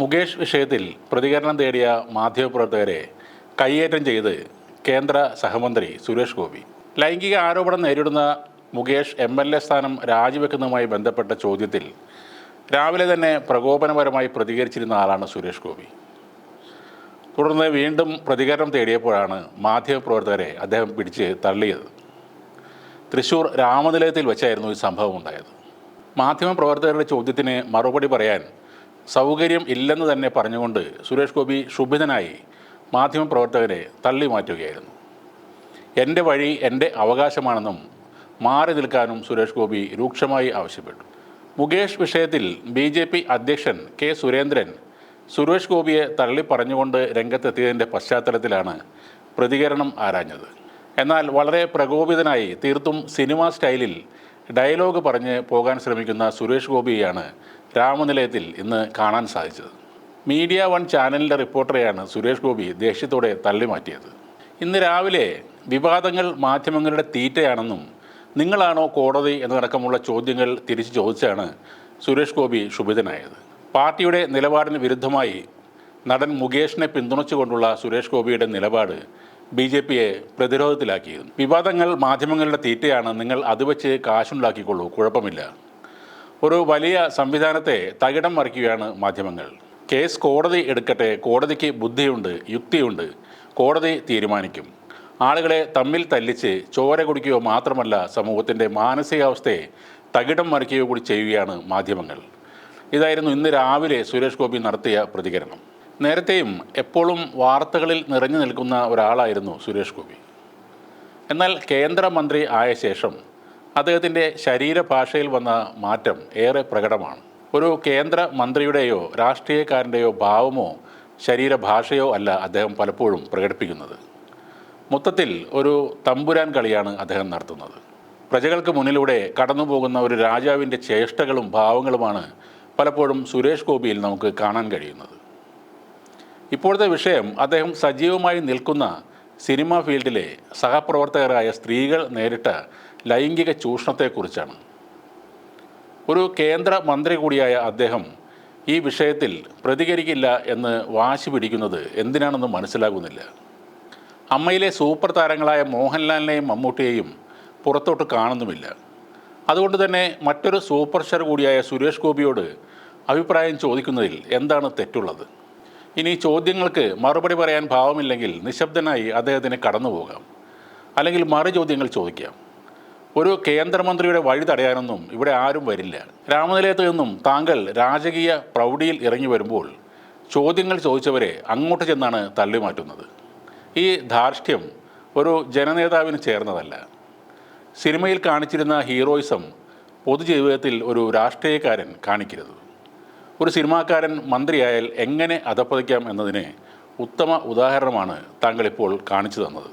മുകേഷ് വിഷയത്തിൽ പ്രതികരണം തേടിയ മാധ്യമപ്രവർത്തകരെ കയ്യേറ്റം ചെയ്ത് കേന്ദ്ര സഹമന്ത്രി സുരേഷ് ഗോപി. ലൈംഗിക ആരോപണം നേരിടുന്ന മുകേഷ് എം എൽ എ സ്ഥാനം രാജിവെക്കുന്നതുമായി ബന്ധപ്പെട്ട ചോദ്യത്തിൽ രാവിലെ തന്നെ പ്രകോപനപരമായി പ്രതികരിച്ചിരുന്ന ആളാണ് സുരേഷ് ഗോപി. തുടർന്ന് വീണ്ടും പ്രതികരണം തേടിയപ്പോഴാണ് മാധ്യമപ്രവർത്തകരെ അദ്ദേഹം പിടിച്ച് തള്ളിയത്. തൃശൂർ രാമനിലയത്തിൽ വെച്ചായിരുന്നു ഈ സംഭവം ഉണ്ടായത്. മാധ്യമപ്രവർത്തകരുടെ ചോദ്യത്തിന് മറുപടി പറയാൻ സൗകര്യം ഇല്ലെന്ന് തന്നെ പറഞ്ഞുകൊണ്ട് സുരേഷ് ഗോപി ക്ഷുഭിതനായി മാധ്യമപ്രവർത്തകരെ തള്ളി മാറ്റുകയായിരുന്നു. എന്റെ വഴി എന്റെ അവകാശമാണെന്നും മാറി നിൽക്കാനും സുരേഷ് ഗോപി രൂക്ഷമായി ആവശ്യപ്പെട്ടു. മുകേഷ് വിഷയത്തിൽ ബി ജെ പി അധ്യക്ഷൻ കെ സുരേന്ദ്രൻ സുരേഷ് ഗോപിയെ തള്ളി പറഞ്ഞുകൊണ്ട് രംഗത്തെത്തിയതിന്റെ പശ്ചാത്തലത്തിലാണ് പ്രതികരണം ആരാഞ്ഞത്. എന്നാൽ വളരെ പ്രകോപിതനായി തീർത്തും സിനിമാ സ്റ്റൈലിൽ ഡയലോഗ് പറഞ്ഞ് പോകാൻ ശ്രമിക്കുന്ന സുരേഷ് ഗോപിയെയാണ് രാമനിലയത്തിൽ ഇന്ന് കാണാൻ സാധിച്ചത്. മീഡിയ വൺ ചാനലിന്റെ റിപ്പോർട്ടറെയാണ് സുരേഷ് ഗോപി ദേഷ്യത്തോടെ തള്ളി മാറ്റിയത് ഇന്ന് രാവിലെ വിവാദങ്ങൾ മാധ്യമങ്ങളുടെ തീറ്റയാണെന്നും നിങ്ങളാണോ കോടതി എന്നതടക്കമുള്ള ചോദ്യങ്ങൾ തിരിച്ചു ചോദിച്ചാണ് സുരേഷ് ഗോപി ക്ഷുഭിതനായത്. പാർട്ടിയുടെ നിലപാടിന് വിരുദ്ധമായി നടൻ മുകേഷിനെ പിന്തുണച്ചുകൊണ്ടുള്ള സുരേഷ് ഗോപിയുടെ നിലപാട് ബി ജെ പിയെ പ്രതിരോധത്തിലാക്കിയിരുന്നു. വിവാദങ്ങൾ മാധ്യമങ്ങളുടെ തീറ്റയാണ് നിങ്ങൾ അത് വെച്ച് കാശുണ്ടാക്കിക്കൊള്ളൂ കുഴപ്പമില്ല. ഒരു വലിയ സംവിധാനത്തെ തകിടം മറിക്കുകയാണ് മാധ്യമങ്ങൾ. കേസ് കോടതി എടുക്കട്ടെ കോടതിക്ക് ബുദ്ധിയുണ്ട് യുക്തിയുണ്ട് കോടതി തീരുമാനിക്കും. ആളുകളെ തമ്മിൽ തല്ലിച്ച് ചോര കുടിക്കുകയോ മാത്രമല്ല സമൂഹത്തിന്റെ മാനസികാവസ്ഥയെ തകിടം മറിക്കുകയോ കൂടി ചെയ്യുകയാണ് മാധ്യമങ്ങൾ. ഇതായിരുന്നു ഇന്ന് രാവിലെ സുരേഷ് ഗോപി നടത്തിയ പ്രതികരണം. നേരത്തെയും എപ്പോഴും വാർത്തകളിൽ നിറഞ്ഞു നിൽക്കുന്ന ഒരാളായിരുന്നു സുരേഷ് ഗോപി. എന്നാൽ കേന്ദ്രമന്ത്രി ആയ ശേഷം അദ്ദേഹത്തിന്റെ ശരീരഭാഷയിൽ വന്ന മാറ്റം ഏറെ പ്രകടമാണ്. ഒരു കേന്ദ്ര മന്ത്രിയുടെയോ രാഷ്ട്രീയക്കാരന്റെയോ ഭാവമോ ശരീരഭാഷയോ അല്ല അദ്ദേഹം പലപ്പോഴും പ്രകടിപ്പിക്കുന്നത്. മൊത്തത്തിൽ ഒരു തമ്പുരാൻ കളിയാണ് അദ്ദേഹം നടത്തുന്നത്. പ്രജകൾക്ക് മുന്നിലൂടെ കടന്നുപോകുന്ന ഒരു രാജാവിന്റെ ചേഷ്ടകളും ഭാവങ്ങളുമാണ് പലപ്പോഴും സുരേഷ് ഗോപിയിൽ നമുക്ക് കാണാൻ കഴിയുന്നത്. ഇപ്പോഴത്തെ വിഷയം അദ്ദേഹം സജീവമായി നിൽക്കുന്ന സിനിമാ ഫീൽഡിലെ സഹപ്രവർത്തകരായ സ്ത്രീകൾ നേരിട്ട ലൈംഗിക ചൂഷണത്തെക്കുറിച്ചാണ്. ഒരു കേന്ദ്ര മന്ത്രി കൂടിയായ അദ്ദേഹം ഈ വിഷയത്തിൽ പ്രതികരിക്കില്ല എന്ന് വാശി പിടിക്കുന്നത് എന്തിനാണെന്ന് മനസ്സിലാകുന്നില്ല. അമ്മയിലെ സൂപ്പർ താരങ്ങളായ മോഹൻലാലിനെയും മമ്മൂട്ടിയെയും പുറത്തോട്ട് കാണുന്നുമില്ല. അതുകൊണ്ട് തന്നെ മറ്റൊരു സൂപ്പർ സ്റ്റാർ കൂടിയായ സുരേഷ് ഗോപിയോട് അഭിപ്രായം ചോദിക്കുന്നതിൽ എന്താണ് തെറ്റുള്ളത്? ഇനി ചോദ്യങ്ങൾക്ക് മറുപടി പറയാൻ ഭാവമില്ലെങ്കിൽ നിശബ്ദനായി അദ്ദേഹത്തിന് കടന്നു പോകാം അല്ലെങ്കിൽ മറു ചോദ്യങ്ങൾ ചോദിക്കാം. ഒരു കേന്ദ്രമന്ത്രിയുടെ വഴി തടയാനൊന്നും ഇവിടെ ആരും വരില്ല. രാമനിലയത്ത് നിന്നും താങ്കൾ രാജകീയ പ്രൗഢിയിൽ ഇറങ്ങി വരുമ്പോൾ ചോദ്യങ്ങൾ ചോദിച്ചവരെ അങ്ങോട്ട് ചെന്നാണ് തള്ളി മാറ്റുന്നത്. ഈ ധാർഷ്ട്യം ഒരു ജനനേതാവിന് ചേർന്നതല്ല. സിനിമയിൽ കാണിച്ചിരുന്ന ഹീറോയിസം പൊതുജീവിതത്തിൽ ഒരു രാഷ്ട്രീയക്കാരൻ കാണിക്കരുത്. ഒരു സിനിമാക്കാരൻ മന്ത്രിയായാൽ എങ്ങനെ അധപ്പതിക്കാം എന്നതിന് ഉത്തമ ഉദാഹരണമാണ് താങ്കൾ ഇപ്പോൾ കാണിച്ചു തന്നത്.